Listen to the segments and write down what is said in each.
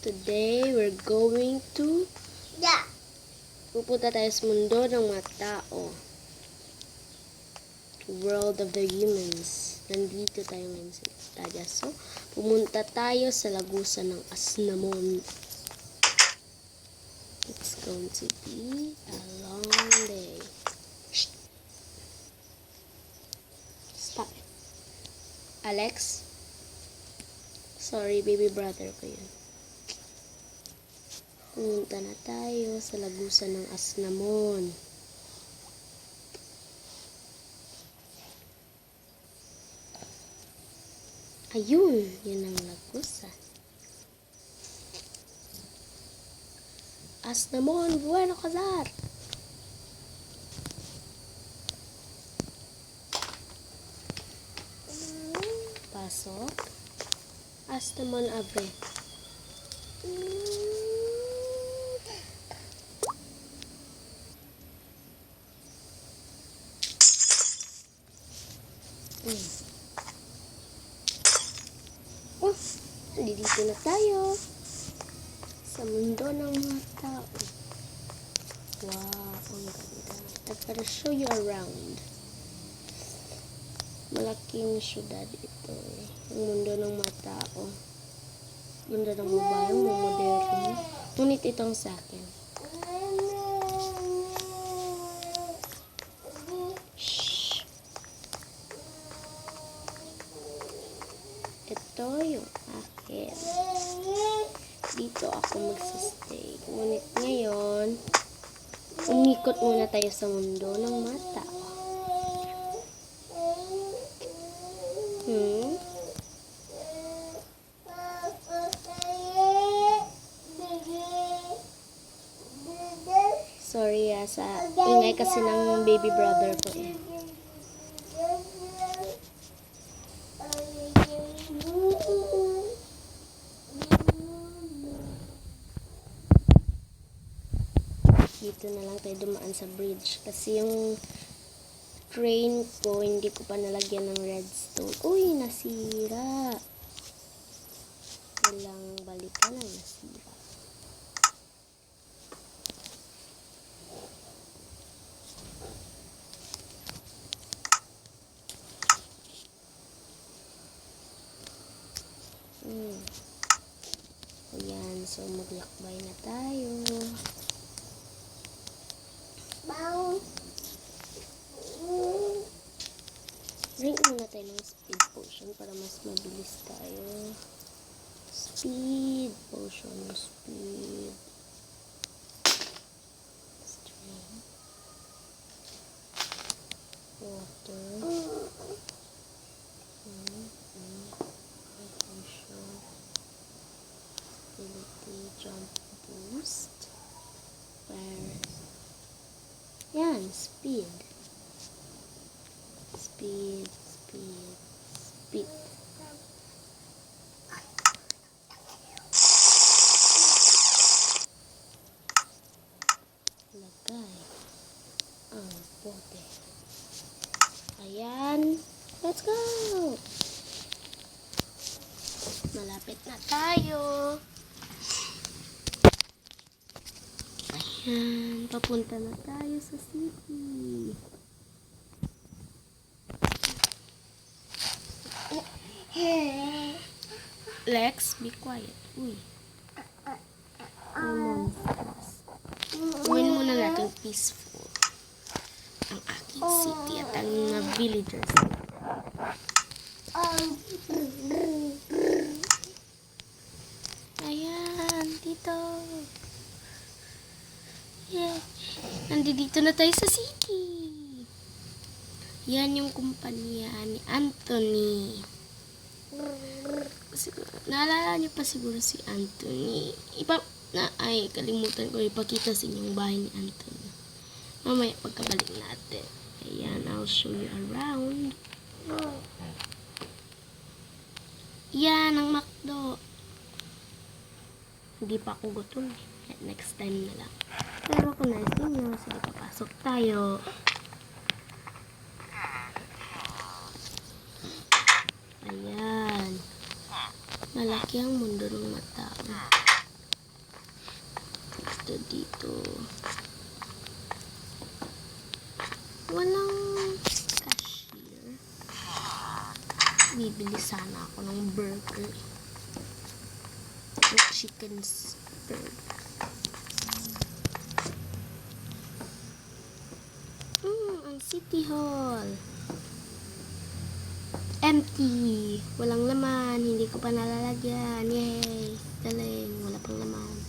Today, we're going to... Yeah. Pupunta tayo sa mundo ng mga tao. World of the humans. Nandito tayo ngayon sa Italia. So, pumunta tayo sa lagusan ng Asnamon. It's going to be a long day. Shh. Stop it. Alex? Sorry, baby brother ko yun. Pumunta na tayo sa lagusan ng Asnamon. Ayun, yun ang lagusan. Asnamon, bueno kasar! Pasok. Asnamon abe. Mm. Dito na tayo. Sa mundo ng mga tao. Wow, ang ganda. I'm gonna show you around. Malaking syudad ito eh. Ang mundo ng mga tao. Mundo ng babayang mga moderno. Ngunit itong sa akin. Shh. Ito yung akin. Dito ako magsastay. Ngunit ngayon, umikot muna tayo sa mundo ng mata. Hmm? Sorry ah, sa ingay kasi ng baby brother ko eh. Dito na lang tayo dumaan sa bridge. Kasi yung train ko, hindi ko pa nalagyan ng redstone. Uy, nasira. Walang balikan ang nasira. Hmm. Ayan, so maglakbay na tayo. Drink muna tayo ng speed potion para mas mabilis tayo. Speed potion, speed. Strength. Water. Mm, mm, potion. Ability, jump boost. Where? Yan, speed. Speed, speed, speed. Lagay bote. Ayan. Let's go! Malapit na tayo. Ayan. Papunta na tayo sa city. Lex, be quiet. Uy. Gawin muna natin peaceful. Aking city at ang mga villagers. Ayan, dito. Yeah. Nandito na tayo sa city. Yan yung kumpanya ni Anthony. Siguro, naalala niyo pa siguro si Anthony. Ipa, na, ay, kalimutan ko ipakita sa inyo yung bahay ni Anthony. Mamaya pagkabalik natin. I'll show you around. Yan, ang McDo. Hindi pa ako gutom. Next time na lang. Pero kung nais ninyo, sige, papasok tayo. Ayan. Malaki ang mundo ng mata. Ito dito. Walang cashier. Bibili sana ako ng burger. Ng chicken's burger. Mm, ang City Hall. Empty. Walang laman. Hindi ko pa nalalagyan. Yay. Galing. Wala pang laman.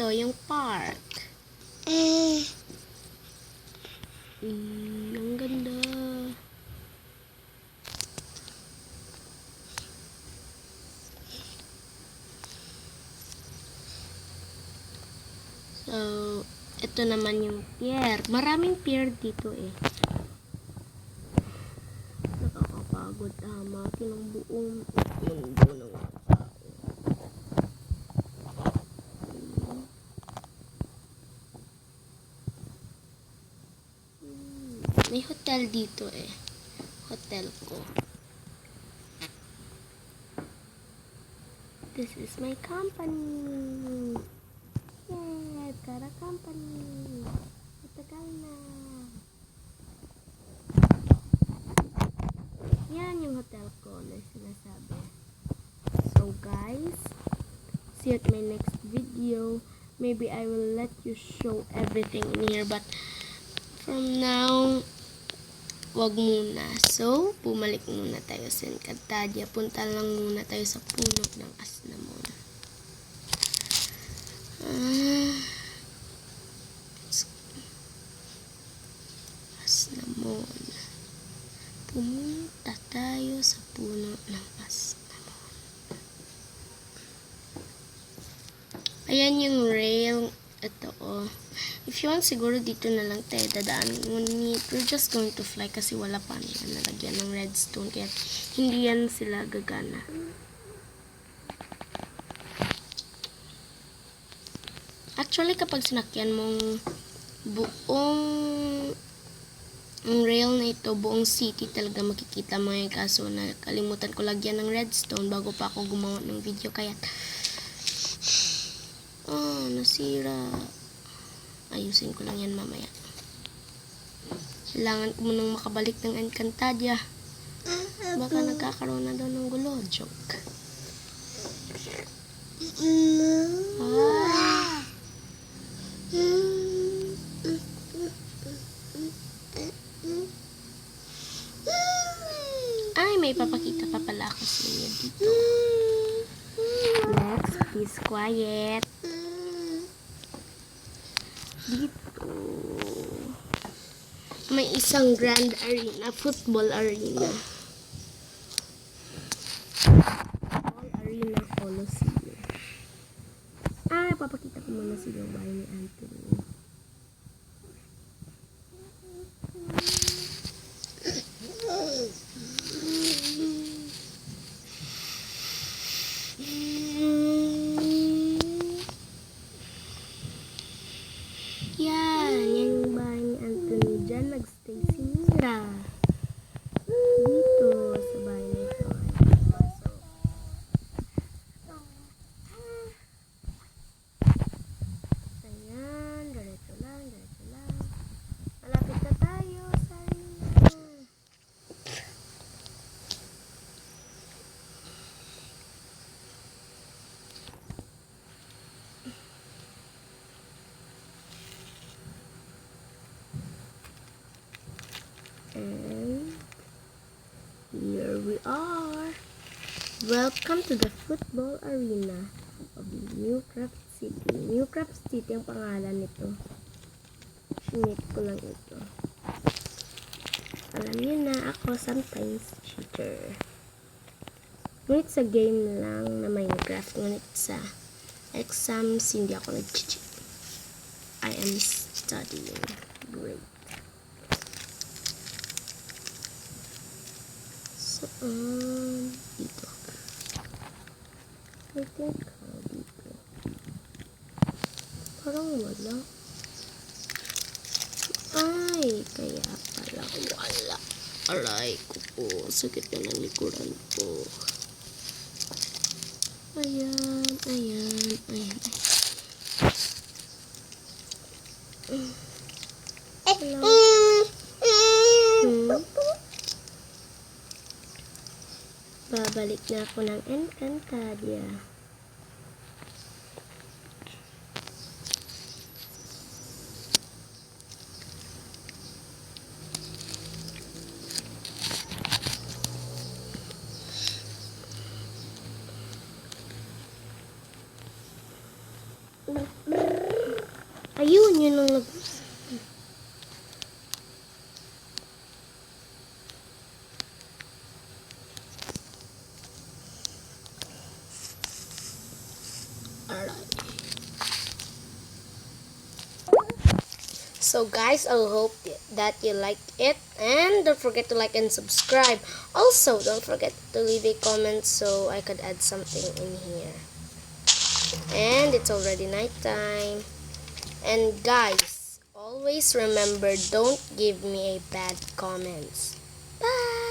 Ito, yung park. Eh. Mm, ang ganda. So, ito naman yung pier. Maraming pier dito eh. Nakakapagod hamakin ang buong mundo ng mga tao. Hmm. Hmm, May hotel dito eh. Hotel ko. This is my company. Yay! I've got a company. Matagal na. Yan yung hotel ko na sinasabi. So guys, see you at my next video. Maybe I will let you show everything in here. But from now, wag muna. So, bumalik muna tayo sa Encantadia. Punta lang muna tayo sa puno ng Asnamon. Ah. Asnamon. Pumunta tayo sa puno ng Asnamon. Ayan yung rail. Ito, oh. If you want, siguro dito na lang tayo dadaan. Ngunit, we're just going to fly kasi wala pa nila nalagyan ng redstone. Kaya, hindi yan sila gagana. Actually, kapag sinakyan mong buong ang rail na ito, buong city talaga makikita yung kaso na kalimutan ko lagyan ng redstone bago pa ako gumawa ng video kaya ah, nasira ayusin ko lang yan mamaya kailangan ko munang makabalik ng Encantadia baka nagkakaroon na daw ng gulo joke ah. Ay, may papakita pa pala ako sa inyo dito. Let's please quiet. Dito. May isang grand arena, football arena. Football arena Coliseum. Ah, papakita ko muna sa yung bahay ni Anthony. Yan, yan yung bahay ni Anthony. Diyan nagstay si Mira. Dito, sa bahay na ito. Ayan, pasok. Ayan, diretso lang, diretso lang. Malapit na tayo sa arena. And here we are. Welcome to the football arena of Newcraft City. Newcraft City ang pangalan nito. Sinit ko lang ito. Alam niyo na, ako sometimes cheater. Ngunit sa game lang na Minecraft, ngunit sa exams, hindi ako nag-cheat. I am studying. Great. So, um, dito. I think, oh, dito. Parang wala. Ay, kaya pala wala. Aray ko po. Sakit na ng likuran po. Ayan, ayan, ayan. Hello. Hmm? Babalik na ako ng Encantadia. Ayun, yun ang nag... So guys, I hope that you like it and don't forget to like and subscribe. Also, don't forget to leave a comment so I could add something in here. And it's already night time. And guys, always remember don't give me a bad comments. Bye.